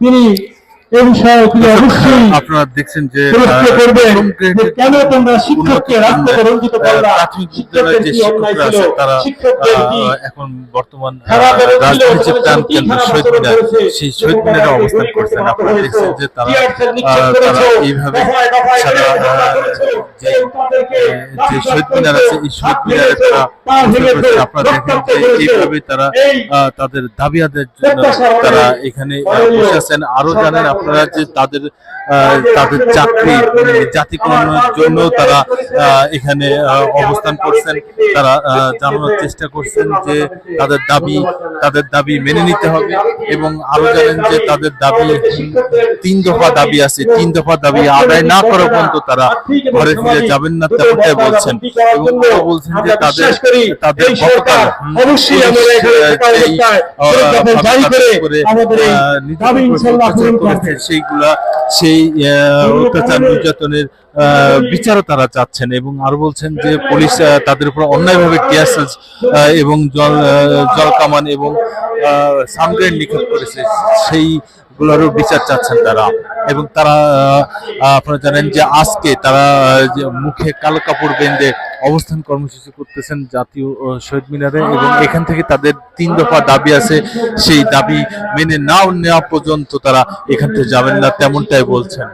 তিনি এই বিষয়ে তিনি অবশ্যই আপনারা দেখছেন যে কেন তোমরা শিক্ষককে করলা? প্রাথমিক বিদ্যালয়ের যে শিক্ষকরা আছে তারা এখন বর্তমান যে প্রাণ কেন্দ্র শহীদ মিনার সেই শহীদ মিনারে অবস্থান করছেন। আপনারা দেখছেন যে তারা এইভাবে সারা যে শহীদ মিনার আছে এই শহীদ মিনারে তারা। আপনারা দেখেন যে এইভাবে তারা তাদের দাবি আদায়ের জন্য তারা এখানে বসে আছেন। আরও জানেন আপনারা যে তাদের তাদের চাকরি জাতিকরণের জন্য তারা এখানে অবস্থান করছেন। তারা জানানোর চেষ্টা করছেন যে তাদের দাবি তাদের দাবি মেনে নিতে হবে এবং আরও জানেন যে তাদের দাবি তিন দফা দাবি আছে। তিন দফা দাবি আদায় না করা পর্যন্ত তারা ঘরে ফিরে যাবেন না তেমনটাই বলছেন। এবং বলছেন যে তাদের তাদের গতকাল অবশ্যই আমরা এখানে করে সেইগুলা সেই অত্যাচার নির্যাতনের বিচারও তারা চাচ্ছেন এবং আর বলছেন যে পুলিশ তাদের উপর অন্যায়ভাবে সেলস, আহ, এবং জল জল কামান এবং সানগ্রেন নিক্ষেপ করেছে। সেই গুলোরও বিচার চাচ্ছেন তারা। এবং তারা আপনারা জানেন যে আজকে তারা যে মুখে কালো কাপড় বেঁধে অবস্থান কর্মসূচি করতেছেন জাতীয় শহীদ মিনারে এবং এখান থেকে তাদের তিন দফা দাবি আছে। সেই দাবি মেনে নাও নেওয়া পর্যন্ত তারা এখান থেকে যাবেন না, তেমনটাই বলছেন।